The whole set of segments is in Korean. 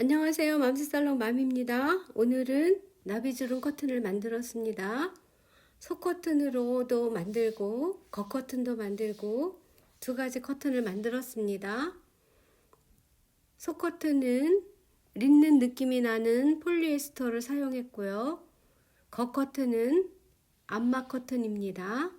안녕하세요. 맘스살롱 맘입니다. 오늘은 나비주름 커튼을 만들었습니다. 속커튼으로도 만들고 겉커튼도 만들고 두 가지 커튼을 만들었습니다. 속커튼은 린넨 느낌이 나는 폴리에스터를 사용했고요. 겉커튼은 암막 커튼입니다.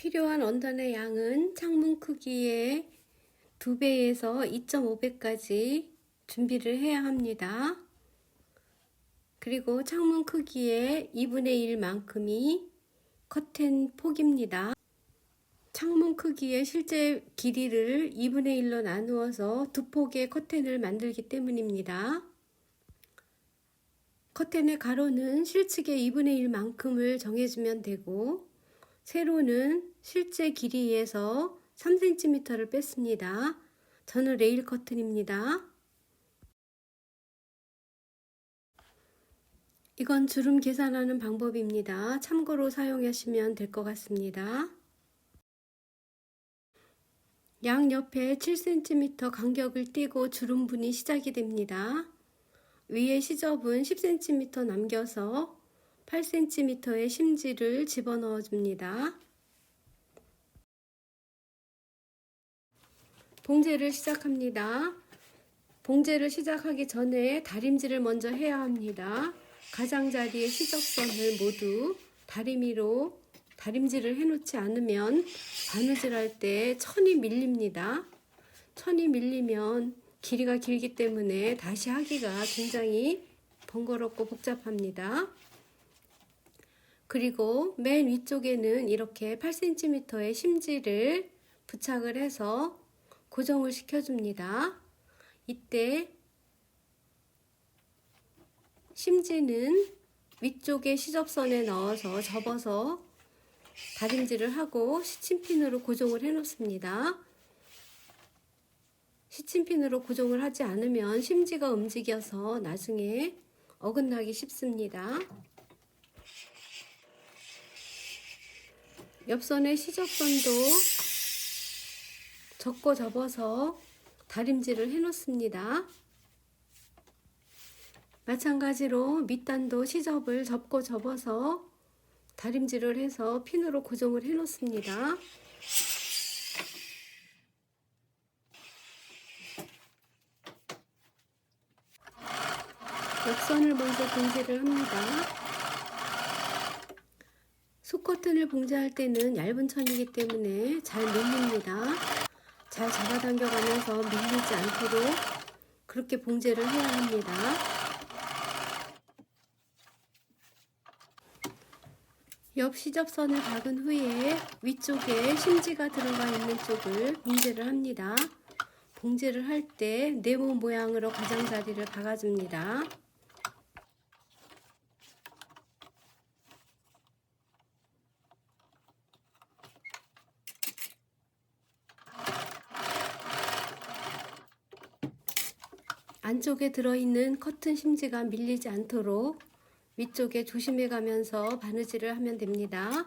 필요한 원단의 양은 창문 크기의 2배에서 2.5배까지 준비를 해야 합니다. 그리고 창문 크기의 2분의 1만큼이 커튼 폭입니다. 창문 크기의 실제 길이를 2분의 1로 나누어서 두 폭의 커튼을 만들기 때문입니다. 커튼의 가로는 실측의 2분의 1만큼을 정해주면 되고 세로는 실제 길이에서 3cm를 뺐습니다. 저는 레일 커튼입니다. 이건 주름 계산하는 방법입니다. 참고로 사용하시면 될 것 같습니다. 양 옆에 7cm 간격을 띄고 주름분이 시작이 됩니다. 위에 시접은 10cm 남겨서 8cm의 심지를 집어넣어 줍니다. 봉제를 시작합니다. 봉제를 시작하기 전에 다림질을 먼저 해야 합니다. 가장자리의 시접선을 모두 다리미로 다림질을 해놓지 않으면 바느질 할 때 천이 밀립니다. 천이 밀리면 길이가 길기 때문에 다시 하기가 굉장히 번거롭고 복잡합니다. 그리고 맨 위쪽에는 이렇게 8cm의 심지를 부착을 해서 고정을 시켜줍니다. 이때 심지는 위쪽에 시접선에 넣어서 접어서 다림질을 하고 시침핀으로 고정을 해 놓습니다. 시침핀으로 고정을 하지 않으면 심지가 움직여서 나중에 어긋나기 쉽습니다. 옆선의 시접선도 접고 접어서 다림질을 해 놓습니다. 마찬가지로 밑단도 시접을 접고 접어서 다림질을 해서 핀으로 고정을 해 놓습니다. 옆선을 먼저 봉제를 합니다. 속커튼을 봉제할 때는 얇은 천이기 때문에 잘 밀립니다. 잘 잡아당겨가면서 밀리지 않도록 그렇게 봉제를 해야 합니다. 옆 시접선을 박은 후에 위쪽에 심지가 들어가 있는 쪽을 봉제를 합니다. 봉제를 할 때 네모 모양으로 가장자리를 박아줍니다. 안쪽에 들어있는 커튼 심지가 밀리지 않도록 위쪽에 조심해 가면서 바느질을 하면 됩니다.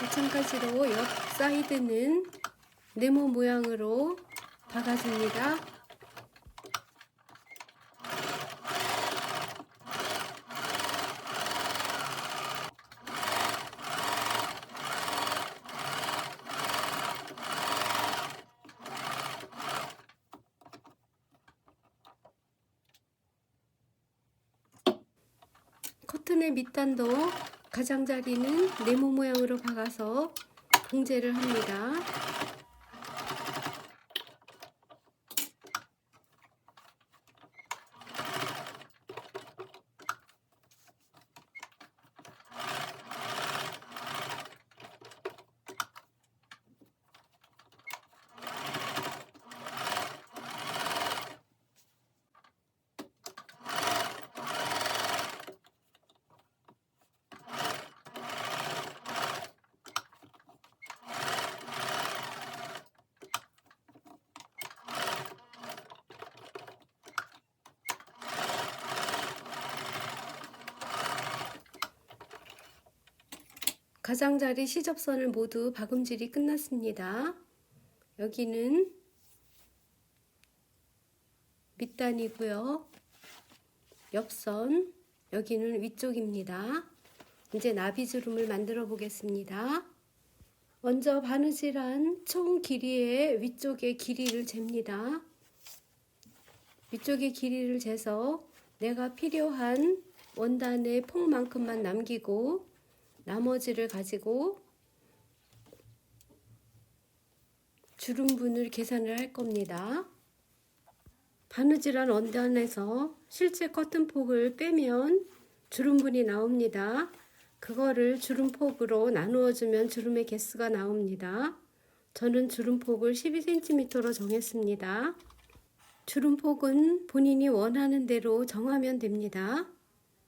마찬가지로 옆 사이드는 네모 모양으로 박아줍니다. 커튼의 밑단도 가장자리는 네모 모양으로 박아서 봉제를 합니다. 가장자리 시접선을 모두 박음질이 끝났습니다. 여기는 밑단이고요. 옆선 여기는 위쪽입니다. 이제 나비주름을 만들어 보겠습니다. 먼저 바느질한 총 길이의 위쪽의 길이를 잽니다. 위쪽의 길이를 재서 내가 필요한 원단의 폭만큼만 남기고 나머지를 가지고 주름분을 계산을 할 겁니다. 바느질한 원단에서 실제 커튼 폭을 빼면 주름분이 나옵니다. 그거를 주름폭으로 나누어 주면 주름의 개수가 나옵니다. 저는 주름폭을 12cm로 정했습니다. 주름폭은 본인이 원하는 대로 정하면 됩니다.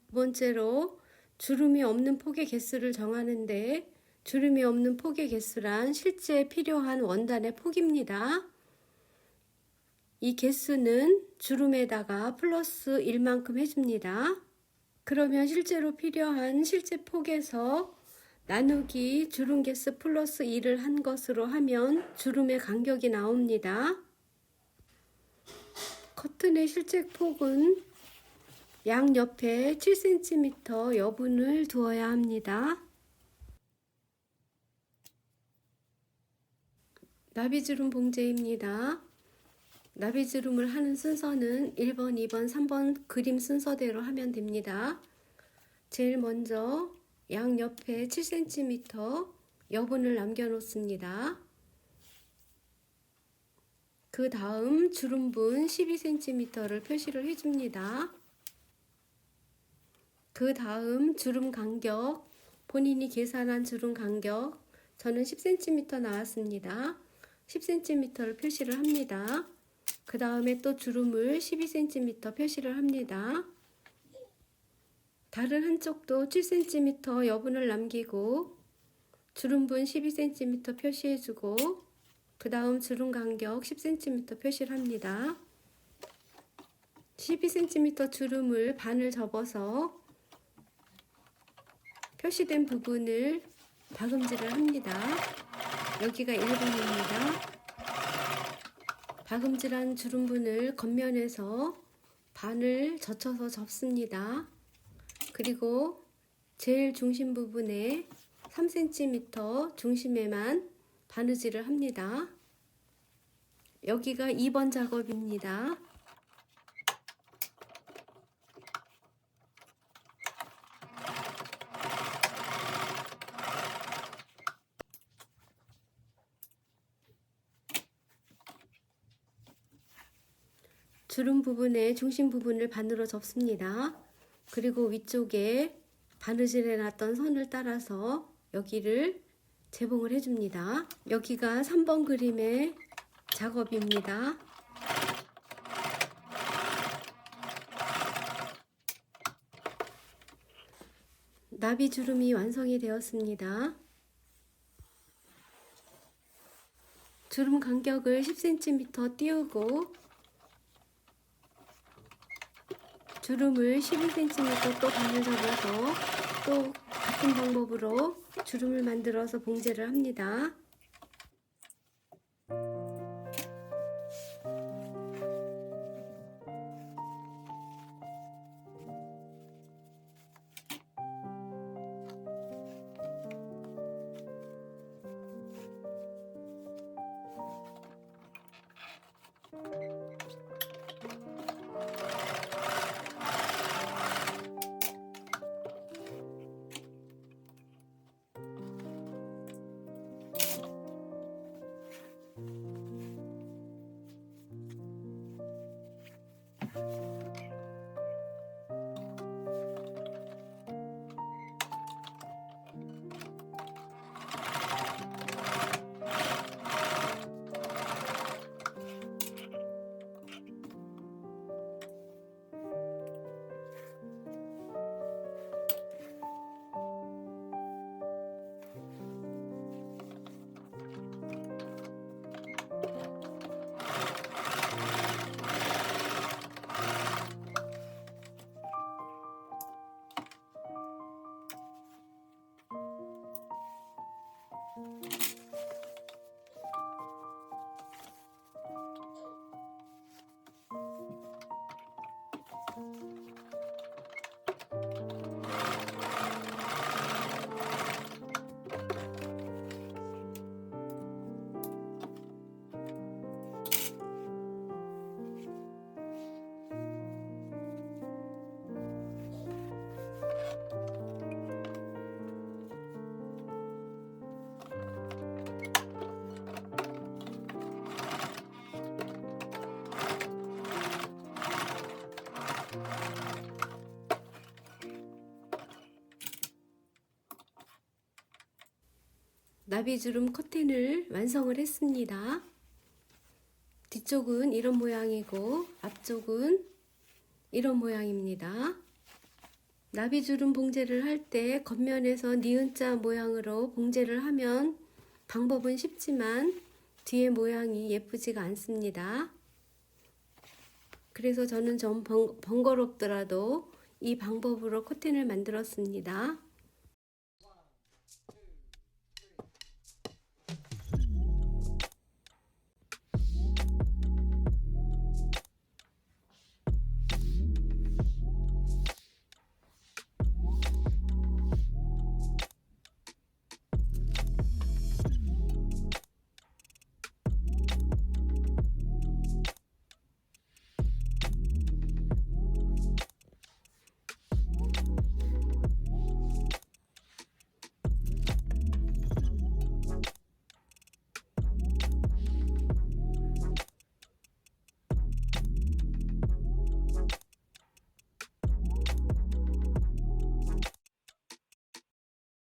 두 번째로 주름이 없는 폭의 개수를 정하는데 주름이 없는 폭의 개수란 실제 필요한 원단의 폭입니다. 이 개수는 주름에다가 플러스 1만큼 해줍니다. 그러면 실제로 필요한 실제 폭에서 나누기 주름 개수 플러스 1을 한 것으로 하면 주름의 간격이 나옵니다. 커튼의 실제 폭은 양옆에 7cm 여분을 두어야 합니다. 나비주름 봉제입니다. 나비주름을 하는 순서는 1번, 2번, 3번 그림 순서대로 하면 됩니다. 제일 먼저 양옆에 7cm 여분을 남겨 놓습니다. 그 다음 주름분 12cm를 표시를 해줍니다. 그 다음 주름 간격, 본인이 계산한 주름 간격, 저는 10cm 나왔습니다. 10cm를 표시를 합니다. 그 다음에 또 주름을 12cm 표시를 합니다. 다른 한쪽도 7cm 여분을 남기고 주름분 12cm 표시해주고 그 다음 주름 간격 10cm 표시를 합니다. 12cm 주름을 반을 접어서 표시된 부분을 박음질을 합니다. 여기가 1번입니다. 박음질한 주름분을 겉면에서 반을 젖혀서 접습니다. 그리고 제일 중심 부분에 3cm 중심에만 바느질을 합니다. 여기가 2번 작업입니다. 주름 부분의 중심 부분을 반으로 접습니다. 그리고 위쪽에 바느질 해놨던 선을 따라서 여기를 재봉을 해줍니다. 여기가 3번 그림의 작업입니다. 나비 주름이 완성이 되었습니다. 주름 간격을 10cm 띄우고 주름을 12cm 또 반을 접어서 또 같은 방법으로 주름을 만들어서 봉제를 합니다. 나비주름 커튼을 완성을 했습니다. 뒤쪽은 이런 모양이고 앞쪽은 이런 모양입니다. 나비주름 봉제를 할 때 겉면에서 니은자 모양으로 봉제를 하면 방법은 쉽지만 뒤에 모양이 예쁘지가 않습니다. 그래서 저는 좀 번, 번거롭더라도 이 방법으로 커튼을 만들었습니다.